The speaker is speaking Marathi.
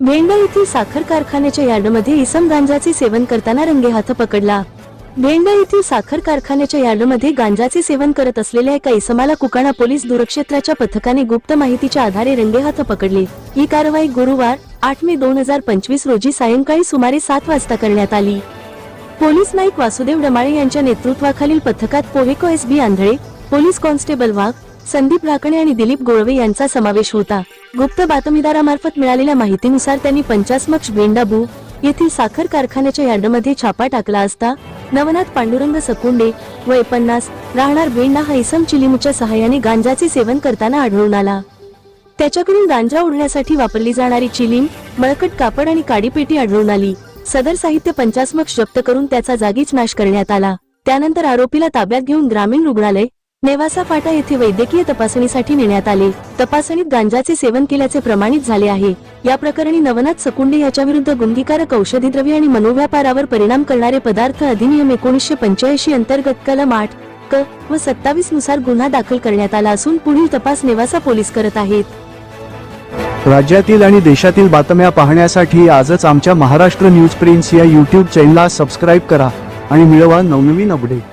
भेंडा येथील साखर कारखान्याच्या यार्डमध्ये इसम गांजाचे सेवन करताना रंगेहाथ पकडला. भेंडा येथील साखर कारखान्याच्या यार्डमध्ये गांजाचे सेवन करत असलेल्या एका इसमाला कुकाणा पोलीस दूरक्षेत्राच्या पथकाने गुप्त माहितीच्या आधारे रंगेहाथ पकडले. ही कारवाई गुरुवार आठ मे दोन हजार पंचवीस रोजी सायंकाळी सुमारे सात वाजता करण्यात आली. पोलीस नाईक वासुदेव डमाळे यांच्या नेतृत्वाखालील पथकात पोहेको S B Andhale police constable Wagh Sandeep Rakne आणि दिलीप गोळवे यांचा समावेश होता. गुप्त बातमीदारामार्फत मिळालेल्या माहितीनुसार त्यांनी पंचास्मक्ष बेंडाबू येथील साखर कारखान्याच्या यार्डमध्ये छापा टाकला असता नवनाथ पांडुरंग सकुंडे वय पन्नास राहणार बेंडा हा इसम चिलिमूच्या सहाय्याने गांजाचे सेवन करताना आढळून आला. त्याच्याकडून गांजा ओढण्यासाठी वापरली जाणारी चिलीम मळकट कापड आणि काडीपेटी आढळून आली. सदर साहित्य पंचास्मक जप्त करून त्याचा जागीच नाश करण्यात आला. त्यानंतर आरोपीला ताब्यात घेऊन ग्रामीण रुग्णालय नेवासा फाटा येथे वैद्यकीय तपासणीसाठी नेण्यात आले. तपासणीत गांजाचे सेवन केल्याचे प्रमाणित झाले आहे. या प्रकरणी नवनाथ सकुंडे याच्या विरुद्ध गुंगीकारक औषधी द्रव्य आणि मनोव्यापारावर परिणाम करणारे पदार्थ अधिनियम एकोणीसशे पंच्याऐंशी अंतर्गत कलम आठ क व सत्तावीसनुसार गुन्हा दाखल करण्यात आला असून पुढील तपास नेवासा पोलीस करत आहेत. राज्यातील आणि देशातील बातम्या पाहण्यासाठी आजच आमच्या महाराष्ट्र न्यूज प्रिन्स या यूट्यूब चॅनलला सबस्क्राईब करा आणि मिळवा नवनवीन अपडेट